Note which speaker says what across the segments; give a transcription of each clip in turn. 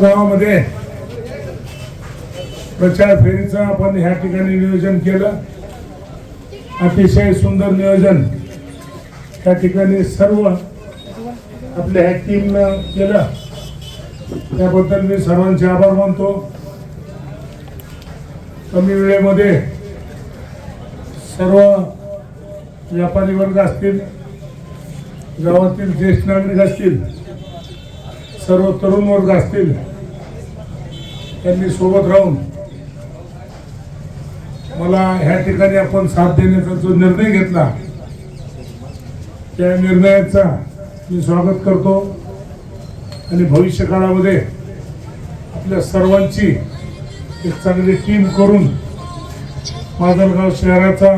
Speaker 1: गावामध्ये प्रचार फेरीचं आपण ह्या ठिकाणी नियोजन केलं. अतिशय सुंदर नियोजन. त्या ठिकाणी सर्व आपल्या ह्या टीमनं केलं. त्याबद्दल मी सर्वांचे आभार मानतो. कमी वेळेमध्ये सर्व व्यापारी वर्ग असतील गावातील ज्येष्ठ नागरिक असतील सर्व तरुण वर्ग असतील त्यांनी सोबत राहून मला ह्या ठिकाणी आपण साथ देण्याचा जो निर्णय घेतला त्या निर्णयाचा मी स्वागत करतो. आणि भविष्य काळामध्ये आपल्या सर्वांची एक चांगली टीम करून माजलगाव शहराचा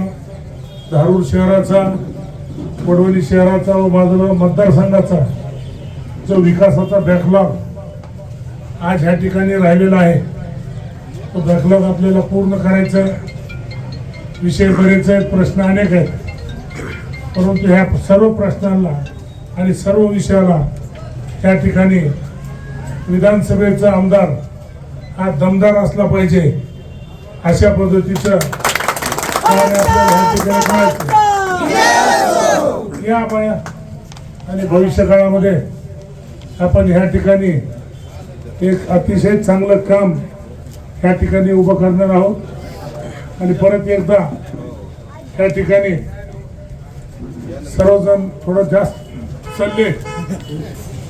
Speaker 1: धारूर शहराचा वडवली शहराचा व माजलगाव मतदारसंघाचा जो विकासाचा बॅकलॉग आज ह्या ठिकाणी राहिलेला आहे तो बॅकलॉग आपल्याला पूर्ण करायचा विषय बरेच आहेत प्रश्न अनेक आहेत. परंतु ह्या सर्व प्रश्नांना आणि सर्व विषयाला त्या ठिकाणी विधानसभेचा आमदार हा दमदार असला पाहिजे अशा पद्धतीचं ह्या ठिकाणी या आपण आणि भविष्य काळामध्ये आपण ह्या ठिकाणी एक अतिशय चांगलं काम ह्या ठिकाणी उभं करणार आहोत. आणि परत एकदा त्या ठिकाणी सर्वजण थोडं जास्त चालले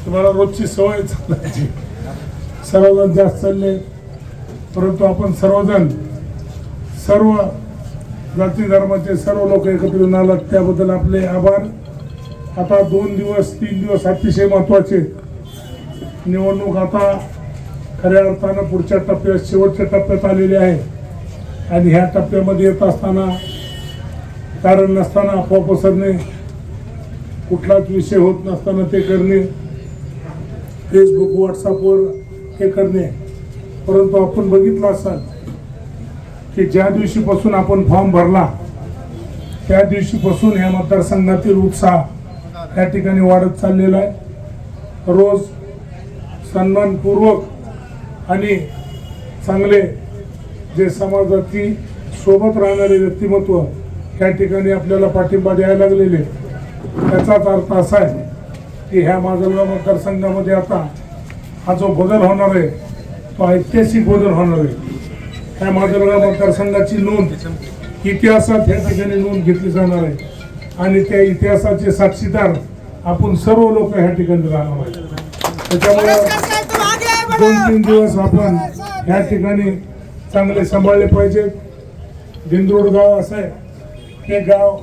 Speaker 1: तुम्हाला रोजची सवय चालायची. सर्वजण जास्त चालले परंतु आपण सर्वजण सर्व जाती धर्माचे सर्व लोक एकत्र येऊन आलात त्याबद्दल आपले आभार. आता दोन दिवस तीन दिवस अतिशय महत्त्वाचे निवडणूक आता खऱ्या अर्थानं पुढच्या टप्प्यात शेवटच्या टप्प्यात आलेली आहे. आणि ह्या टप्प्यामध्ये येत असताना कारण नसताना अफवा पसरणे कुठलाच विषय होत नसताना ते करणे. फेसबुक व्हॉट्सअपवर हे करणे. परंतु आपण बघितलं असाल की ज्या दिवशीपासून आपण फॉर्म भरला त्या दिवशीपासून ह्या मतदारसंघातील उत्साह या ठिकाणी वाढत चाललेला आहे. रोज सन्मानपूर्वक आणि चांगले जे समाजाची सोबत राहणारे व्यक्तिमत्व या ठिकाणी आपल्याला पाठिंबा द्यायला लागलेले त्याचाच अर्थ असा आहे की ह्या माजलगाव मतदारसंघामध्ये आता हा जो बदल होणार आहे तो ऐतिहासिक बदल होणार आहे. ह्या माजलगाव मतदारसंघाची नोंद इतिहासात या ठिकाणी नोंद घेतली जाणार आहे. आणि त्या इतिहासाचे साक्षीदार आपण सर्व लोक ह्या ठिकाणी राहणार आहे त्याच्यामुळे दोन तीन दिवस आपण ह्या ठिकाणी चांगले सांभाळले पाहिजेत. दिंदोड गाव असं आहे. हे गाव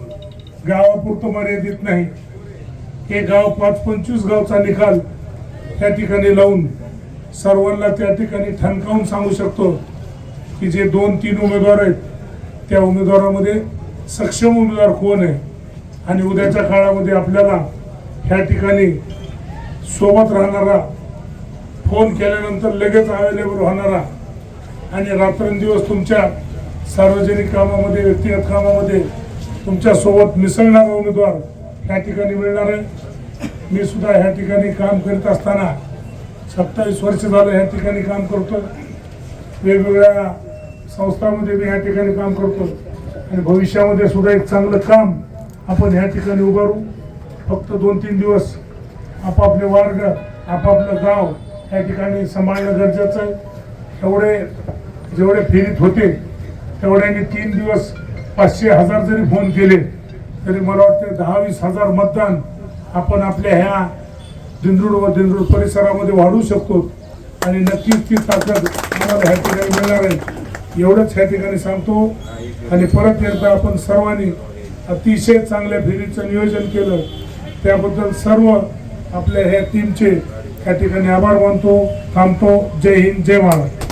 Speaker 1: गावापुरतं मर्यादित नाही. हे गाव पाच पंचवीस गावचा निकाल त्या ठिकाणी लावून सर्वांना त्या ठिकाणी ठणकावून सांगू शकतो की जे दोन तीन उमेदवार आहेत त्या उमेदवारामध्ये सक्षम उमेदवार कोण आहे? आणि उद्याच्या काळामध्ये आपल्याला ह्या ठिकाणी सोबत राहणारा फोन केल्यानंतर लगेच अवेलेबल होणारा आणि रात्रंदिवस तुमच्या सार्वजनिक कामामध्ये व्यक्तिगत कामामध्ये तुमच्यासोबत मिसळणारा उमेदवार ह्या ठिकाणी मिळणार आहे. मी सुद्धा ह्या ठिकाणी काम करीत असताना सत्तावीस वर्ष झालं ह्या ठिकाणी काम करतो वेगवेगळ्या संस्थांमध्ये मी ह्या ठिकाणी काम करतो आणि भविष्यामध्ये सुद्धा एक चांगलं काम आपण ह्या ठिकाणी उभारू. फक्त दोन तीन दिवस आपापले वर्ग आपापलं गाव या ठिकाणी सांभाळणं गरजेचं आहे. एवढे जेवढे फेरीत होते तेवढ्याने तीन दिवस पाचशे हजार जरी फोन केले तरी मला वाटतं दहा वीस हजार मतदान आपण आपल्या ह्या दिंडूड व दिंडूड परिसरामध्ये वाढवू शकतो. आणि नक्कीच ती ताकद आम्हाला ह्या ठिकाणी मिळणार आहे. एवढंच ह्या ठिकाणी सांगतो. आणि परत एकदा आपण सर्वांनी अतिशय चांगल्या फेरीचं नियोजन केलं. त्याबद्दल सर्व आपल्या ह्या टीमचे या ठिकाणी आभार मानतो थांबतो. जय हिंद जय महाराष्ट्र.